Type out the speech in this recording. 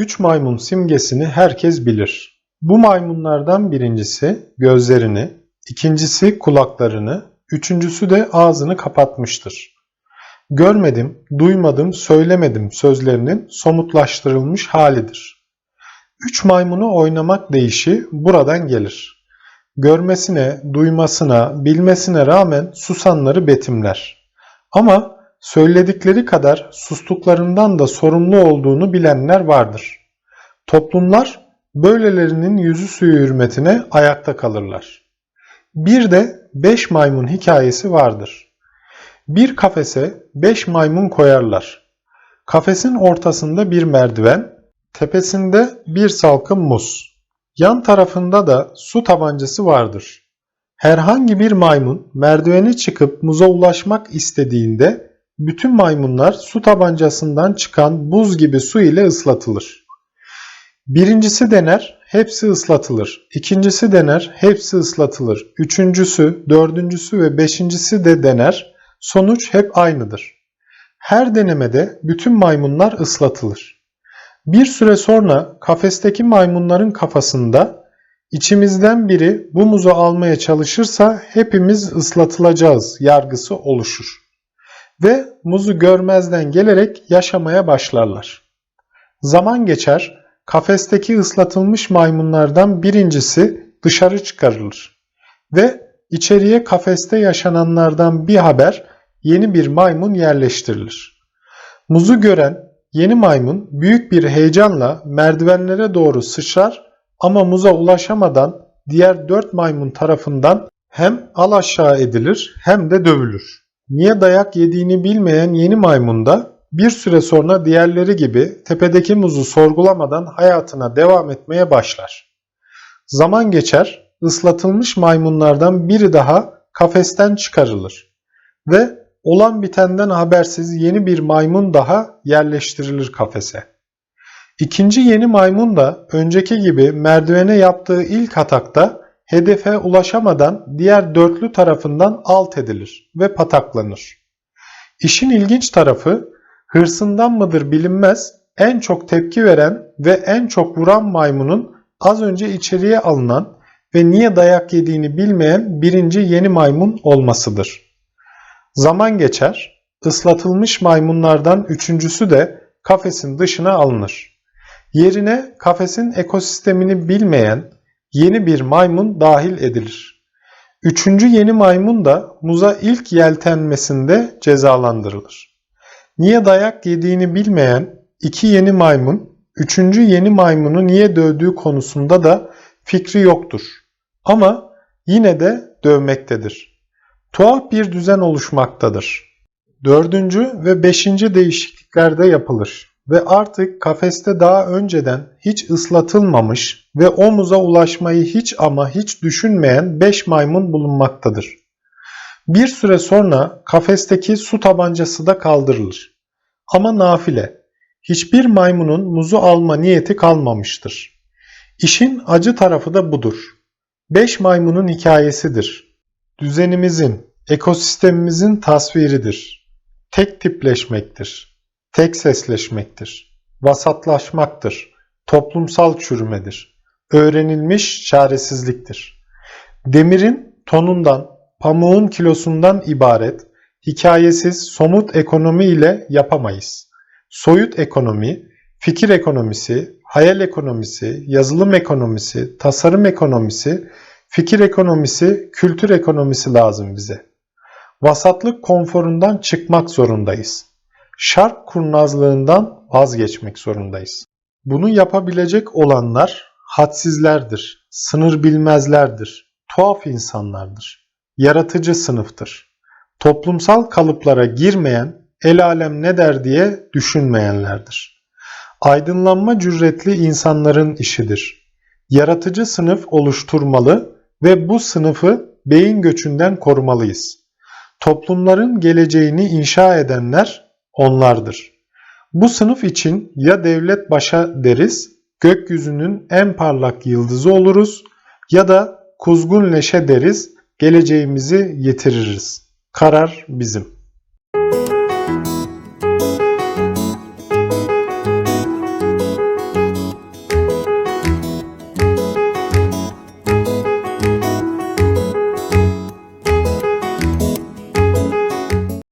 üç maymun simgesini herkes bilir. Bu maymunlardan birincisi gözlerini, ikincisi kulaklarını, üçüncüsü de ağzını kapatmıştır. Görmedim, duymadım, söylemedim sözlerinin somutlaştırılmış halidir. Üç maymunu oynamak deyişi buradan gelir. Görmesine, duymasına, bilmesine rağmen susanları betimler. Ama söyledikleri kadar sustuklarından da sorumlu olduğunu bilenler vardır. Toplumlar böylelerinin yüzü suyu hürmetine ayakta kalırlar. Bir de beş maymun hikayesi vardır. Bir kafese beş maymun koyarlar. Kafesin ortasında bir merdiven, tepesinde bir salkım muz. Yan tarafında da su tabancası vardır. Herhangi bir maymun merdiveni çıkıp muza ulaşmak istediğinde bütün maymunlar su tabancasından çıkan buz gibi su ile ıslatılır. Birincisi dener, hepsi ıslatılır. İkincisi dener, hepsi ıslatılır. Üçüncüsü, dördüncüsü ve beşincisi de dener. Sonuç hep aynıdır. Her denemede bütün maymunlar ıslatılır. Bir süre sonra kafesteki maymunların kafasında içimizden biri bu muzu almaya çalışırsa hepimiz ıslatılacağız yargısı oluşur. Ve muzu görmezden gelerek yaşamaya başlarlar. Zaman geçer, kafesteki ıslatılmış maymunlardan birincisi dışarı çıkarılır ve içeriye kafeste yaşananlardan bir haber yeni bir maymun yerleştirilir. Muzu gören yeni maymun büyük bir heyecanla merdivenlere doğru sıçrar ama muza ulaşamadan diğer dört maymun tarafından hem al aşağı edilir hem de dövülür. Niye dayak yediğini bilmeyen yeni maymun da bir süre sonra diğerleri gibi tepedeki muzu sorgulamadan hayatına devam etmeye başlar. Zaman geçer, ıslatılmış maymunlardan biri daha kafesten çıkarılır ve olan bitenden habersiz yeni bir maymun daha yerleştirilir kafese. İkinci yeni maymun da önceki gibi merdivene yaptığı ilk atakta hedefe ulaşamadan diğer dörtlü tarafından alt edilir ve pataklanır. İşin ilginç tarafı hırsından mıdır bilinmez en çok tepki veren ve en çok vuran maymunun az önce içeriye alınan ve niye dayak yediğini bilmeyen birinci yeni maymun olmasıdır. Zaman geçer, ıslatılmış maymunlardan üçüncüsü de kafesin dışına alınır. Yerine kafesin ekosistemini bilmeyen yeni bir maymun dahil edilir. Üçüncü yeni maymun da muza ilk yeltenmesinde cezalandırılır. Niye dayak yediğini bilmeyen iki yeni maymun, üçüncü yeni maymunu niye dövdüğü konusunda da fikri yoktur. Ama yine de dövmektedir. Tuhaf bir düzen oluşmaktadır. Dördüncü ve beşinci değişiklikler de yapılır ve artık kafeste daha önceden hiç ıslatılmamış ve omuza ulaşmayı hiç ama hiç düşünmeyen 5 maymun bulunmaktadır. Bir süre sonra kafesteki su tabancası da kaldırılır. Ama nafile. Hiçbir maymunun muzu alma niyeti kalmamıştır. İşin acı tarafı da budur. 5 maymunun hikayesidir. Düzenimizin, ekosistemimizin tasviridir. Tek tipleşmektir tek sesleşmektir, vasatlaşmaktır, toplumsal çürümedir, öğrenilmiş çaresizliktir. Demirin tonundan, pamuğun kilosundan ibaret, hikayesiz somut ekonomi ile yapamayız. Soyut ekonomi, fikir ekonomisi, hayal ekonomisi, yazılım ekonomisi, tasarım ekonomisi, fikir ekonomisi, kültür ekonomisi lazım bize. Vasatlık konforundan çıkmak zorundayız şark kurnazlığından vazgeçmek zorundayız. Bunu yapabilecek olanlar hadsizlerdir, sınır bilmezlerdir, tuhaf insanlardır, yaratıcı sınıftır. Toplumsal kalıplara girmeyen, el alem ne der diye düşünmeyenlerdir. Aydınlanma cüretli insanların işidir. Yaratıcı sınıf oluşturmalı ve bu sınıfı beyin göçünden korumalıyız. Toplumların geleceğini inşa edenler onlardır. Bu sınıf için ya devlet başa deriz, gökyüzünün en parlak yıldızı oluruz ya da kuzgun leşe deriz, geleceğimizi yitiririz. Karar bizim.